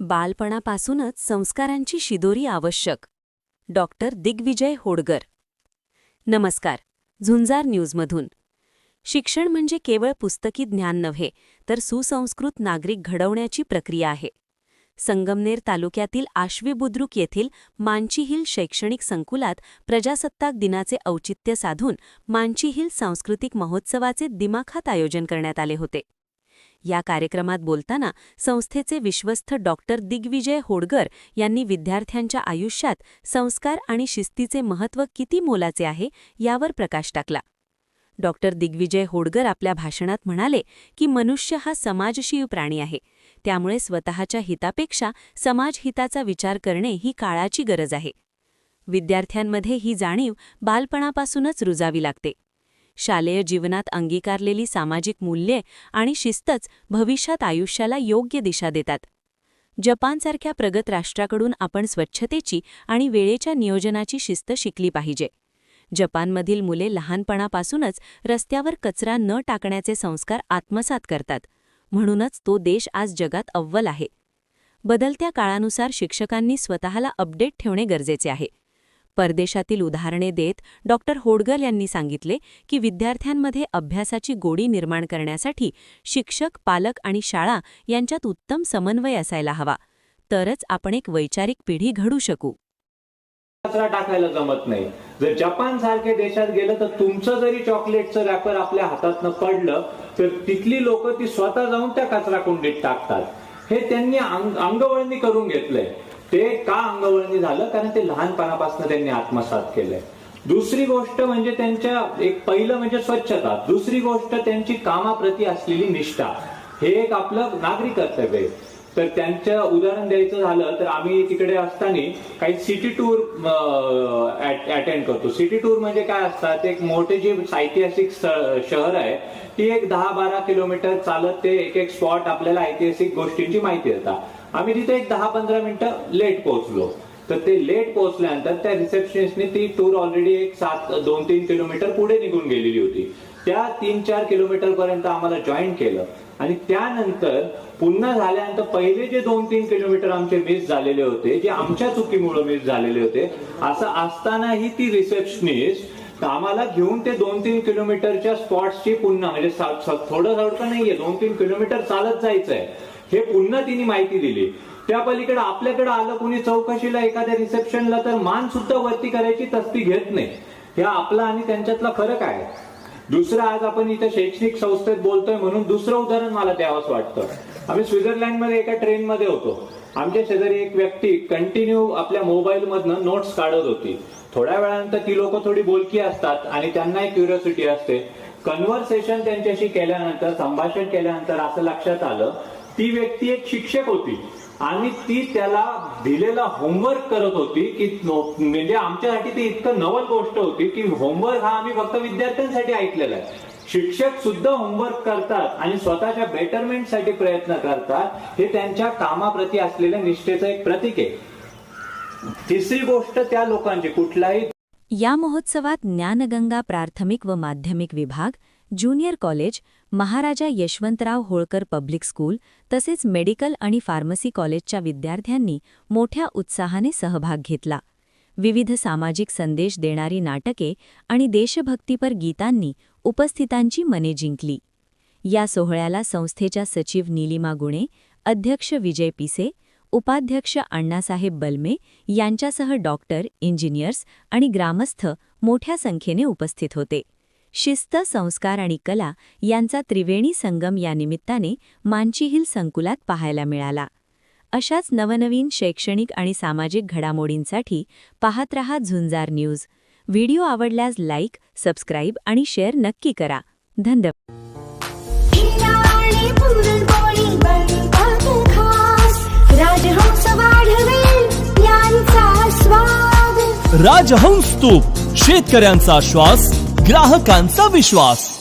बालपणापासूनच संस्कारांची शिदोरी आवश्यक. डॉक्टर दिग्विजय होडगर. नमस्कार. झुंजार न्यूजमधून. शिक्षण म्हणजे केवळ पुस्तकी ज्ञान नव्हे तर सुसंस्कृत नागरिक घडवण्याची प्रक्रिया आहे. संगमनेर तालुक्यातील आश्वी बुद्रुक येथील मांची हिल शैक्षणिक संकुलात प्रजासत्ताक दिनाचे औचित्य साधून मांची हिल सांस्कृतिक महोत्सवाचे दिमाखात आयोजन करण्यात आले होते. या कार्यक्रमात बोलताना संस्थेचे विश्वस्त डॉक्टर दिग्विजय होडगर यांनी विद्यार्थ्यांच्या आयुष्यात संस्कार आणि शिस्तीचे महत्त्व किती मोलाचे आहे यावर प्रकाश टाकला. डॉक्टर दिग्विजय होडगर आपल्या भाषणात म्हणाले की मनुष्य हा समाजशीव प्राणी आहे. त्यामुळे स्वतःच्या हितापेक्षा समाजहिताचा विचार करणे ही काळाची गरज आहे. विद्यार्थ्यांमध्ये ही जाणीव बालपणापासूनच रुजावी लागते. शालेय जीवनात अंगीकारलेली सामाजिक मूल्ये आणि शिस्तच भविष्यात आयुष्याला योग्य दिशा देतात. जपानसारख्या प्रगत राष्ट्राकडून आपण स्वच्छतेची आणि वेळेच्या नियोजनाची शिस्त शिकली पाहिजे. जपानमधील मुले लहानपणापासूनच रस्त्यावर कचरा न टाकण्याचे संस्कार आत्मसात करतात. म्हणूनच तो देश आज जगात अव्वल आहे. बदलत्या काळानुसार शिक्षकांनी स्वतःला अपडेट ठेवणे गरजेचे आहे. परदेशातील उदाहरणे देत डॉक्टर होडगल यांनी सांगितले की विद्यार्थ्यांमध्ये अभ्यासाची गोडी निर्माण करण्यासाठी शिक्षक पालक आणि शाळा यांच्यात उत्तम समन्वय असायला हवा. तरच आपण एक वैचारिक पिढी घडू शकू. कचरा टाकायला जमत नाही. जर जपान सारख्या देशात गेलं तर तुमचं जरी चॉकलेटचं रॅपर आपल्या हातातनं पडलं तर तिथली लोक ती स्वतः जाऊन त्या कचरा कुंडीत टाकतात. हे त्यांनी अंग- अंगवळणी करून घेतलंय. ते का अंगवळणी झालं? कारण ते लहानपणापासून त्यांनी आत्मसात केलंय. दुसरी गोष्ट म्हणजे त्यांच्या एक पहिलं म्हणजे स्वच्छता. दुसरी गोष्ट त्यांची कामाप्रती असलेली निष्ठा. हे एक आपलं नागरिक कर्तव्य आहे. तर त्यांचं उदाहरण द्यायचं झालं तर आम्ही तिकडे असताना काही सिटी टूर अटेंड करतो. सिटी टूर म्हणजे काय असतात? एक मोठे जे ऐतिहासिक शहर आहे ती एक दहा बारा किलोमीटर चालत ते एक एक स्पॉट आपल्याला ऐतिहासिक गोष्टींची माहिती देतात. आम्ही तिथे एक दहा पंधरा मिनिटं लेट पोहोचलो. तर ते लेट पोहोचल्यानंतर त्या रिसेप्शनिस्टने ती टूर ऑलरेडी एक सात दोन तीन किलोमीटर पुढे निघून गेलेली होती. त्या तीन चार किलोमीटर पर्यंत आम्हाला जॉईन केलं. आणि त्यानंतर पुन्हा झाल्यानंतर पहिले जे दोन तीन किलोमीटर आमचे मिस झालेले होते जे आमच्या चुकीमुळे मिस झालेले होते असं असतानाही ती रिसेप्शनिस्ट आम्हाला घेऊन ते दोन तीन किलोमीटरच्या स्पॉट्सची पुन्हा म्हणजे थोडं थोडं नाहीये दोन तीन किलोमीटर चालत जायचंय. हे पुन्हा तिने माहिती दिली. त्या पलीकडे आपल्याकडे आलं कुणी चौकशीला एखाद्या रिसेप्शनला तर मान सुद्धा वरती करायची तस्ती घेत नाही. हे आपला आणि त्यांच्यातला फरक आहे. दुसरं आज आपण इथं शैक्षणिक संस्थेत बोलतोय म्हणून दुसरं उदाहरण मला द्यावंच वाटतं. आम्ही स्वित्झर्लंडमध्ये एका ट्रेनमध्ये होतो. आमच्या शेजारी एक व्यक्ती कंटिन्यू आपल्या मोबाईल मधनं नोट्स काढत होती. थोड्या वेळानंतर ती लोक थोडी बोलकी असतात आणि त्यांनाही क्युरियोसिटी असते. कन्व्हर्सेशन त्यांच्याशी केल्यानंतर संभाषण केल्यानंतर असं लक्षात आलं ती व्यक्ती एक शिक्षक होती. आणि ती त्याला दिलेला होमवर्क करत होती की म्हणजे आमच्यासाठी ती इतकं नवल गोष्ट होती की होमवर्क हा आम्ही फक्त विद्यार्थ्यांसाठी ऐकलेला आहे. शिक्षक सुद्धा होमवर्क करतात आणि स्वतःच्या बेटरमेंटसाठी प्रयत्न करतात हे त्यांच्या कामाप्रती असलेल्या निष्ठेचं एक प्रतीक आहे. तिसरी गोष्ट त्या लोकांची कुठलाही या महोत्सवात ज्ञानगंगा प्राथमिक व माध्यमिक विभाग junior college Maharaja Yashwantrao Holkar public school तसेच मेडिकल आणि फार्मसी कॉलेजच्या विद्यार्थ्यांनी मोठ्या उत्साहाने सहभाग घेतला. विविध सामाजिक संदेश देणारी नाटके आणि देशभक्तीपर गीतांनी उपस्थितांची मने जिंकली. या सोहळ्याला संस्थेच्या सचिव नीलिमा गुणे अध्यक्ष विजय पिसे उपाध्यक्ष अण्णासाहेब बलमे यांच्यासह डॉक्टर इंजिनियर्स आणि ग्रामस्थ मोठ्या संख्येने उपस्थित होते. शिस्त संस्कार आणि कला यांचा त्रिवेणी संगम या निमित्ताने मांची हिल संकुलात पाहायला मिळाला. अशाच नवनवीन शैक्षणिक आणि सामाजिक घडामोडींसाठी पाहत रहा झुंजार न्यूज. व्हिडिओ आवडल्यास लाईक सबस्क्राईब आणि शेअर नक्की करा. धन्यवाद. राजहंस तूप. शेतकऱ्यांचा श्वास ग्राहकांचा विश्वास.